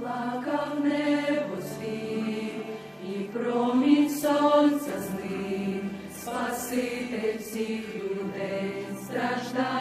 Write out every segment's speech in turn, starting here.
плакав небо звір, і промінь сонця зник, Спаситель всіх людей страждає,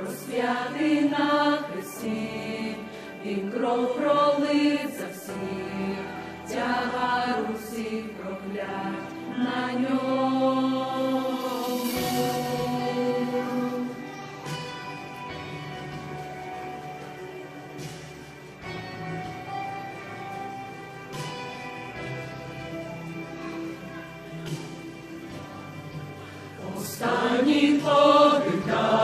розп'ятий на хресті, він кров пролив за всіх, тягар усіх проклять на Holy Glory God.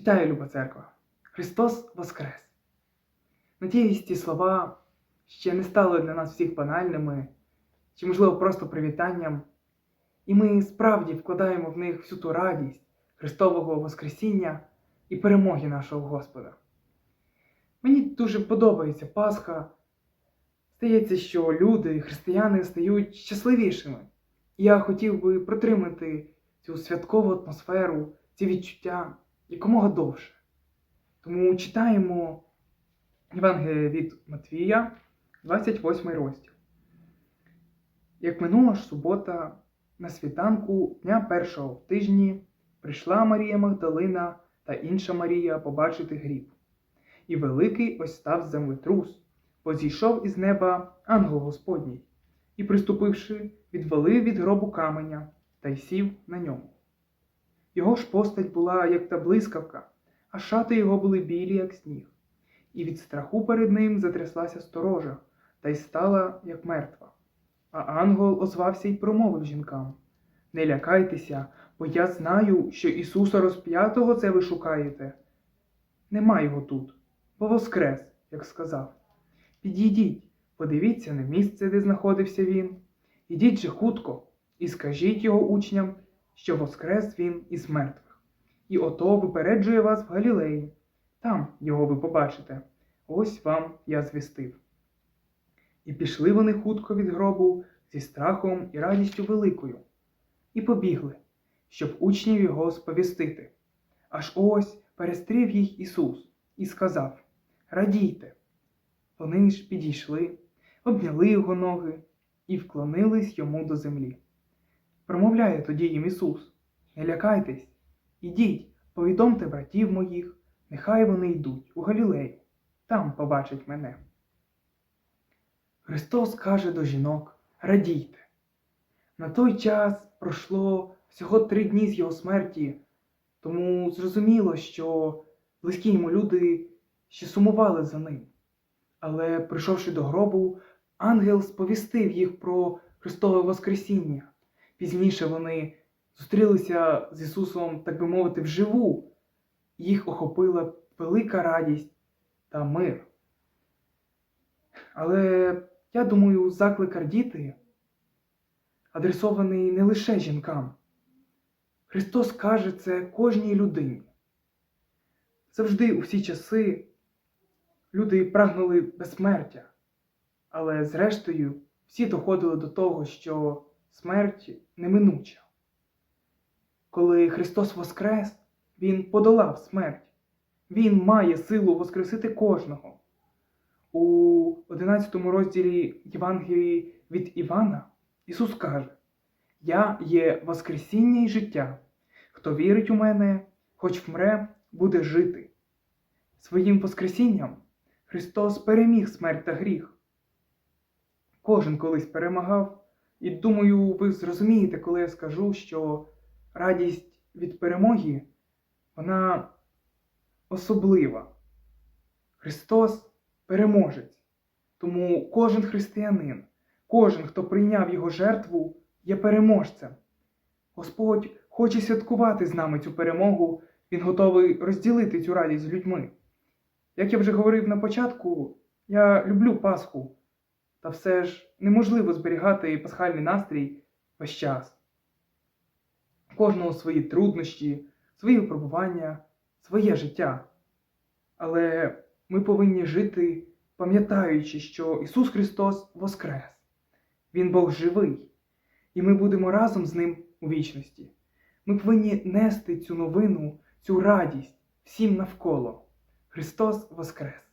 Вітаю, люба церква! Христос Воскрес! Надіюсь, ці слова ще не стали для нас всіх банальними, чи, можливо, просто привітанням, і ми справді вкладаємо в них всю ту радість Христового Воскресіння і перемоги нашого Господа. Мені дуже подобається Пасха. Здається, що люди, християни стають щасливішими. І я хотів би протримати цю святкову атмосферу, ці відчуття якомога довше. Тому читаємо Євангеліє від Матвія, 28 розділ. Як минула ж субота, на світанку дня першого в тижні прийшла Марія Магдалина та інша Марія побачити гріб. І великий ось став землетрус, бо зійшов із неба ангел Господній, і, приступивши, відвалив від гробу каменя та й сів на ньому. Його ж постать була, як та блискавка, а шати його були білі, як сніг, і від страху перед ним затряслася сторожа, та й стала, як мертва. А ангел озвався й промовив жінкам: Не лякайтеся, бо я знаю, що Ісуса розп'ятого це ви шукаєте. Нема його тут, бо воскрес, як сказав. Підійдіть, подивіться на місце, де знаходився він. Ідіть же хутко і скажіть його учням, що воскрес він із мертвих. І ото випереджує вас в Галілеї. Там його ви побачите. Ось вам я звістив. І пішли вони хутко від гробу зі страхом і радістю великою, і побігли, щоб учнів його сповістити. Аж ось перестрів їх Ісус і сказав: Радійте. Вони ж підійшли, обняли його ноги і вклонились йому до землі. Промовляє тоді їм Ісус: Не лякайтесь, ідіть, повідомте братів моїх, нехай вони йдуть у Галілею, там побачать мене. Христос каже до жінок: Радійте. На той час пройшло всього три дні з його смерті, тому зрозуміло, що близькі йому люди ще сумували за ним. Але, прийшовши до гробу, ангел сповістив їх про Христове Воскресіння. Пізніше вони зустрілися з Ісусом, так би мовити, вживу. Їх охопила велика радість та мир. Але я думаю, заклик радіти адресований не лише жінкам. Христос каже це кожній людині. Завжди у всі часи люди прагнули безсмертя, але зрештою всі доходили до того, що смерть неминуча. Коли Христос воскрес, Він подолав смерть. Він має силу воскресити кожного. У 11 розділі Євангелії від Івана Ісус каже: Я є Воскресіння і життя. Хто вірить у мене, хоч вмре, буде жити. Своїм Воскресінням Христос переміг смерть та гріх. Кожен колись перемагав, і думаю, ви зрозумієте, коли я скажу, що радість від перемоги вона особлива. Христос переможець. Тому кожен християнин, кожен, хто прийняв його жертву, є переможцем. Господь хоче святкувати з нами цю перемогу, Він готовий розділити цю радість з людьми. Як я вже говорив на початку, я люблю Пасху, та все ж неможливо зберігати пасхальний настрій весь час. У Кожного свої труднощі, свої випробування, своє життя. Але ми повинні жити, пам'ятаючи, що Ісус Христос воскрес, Він Бог живий, і ми будемо разом з Ним у вічності. Ми повинні нести цю новину, цю радість всім навколо. Христос Воскрес!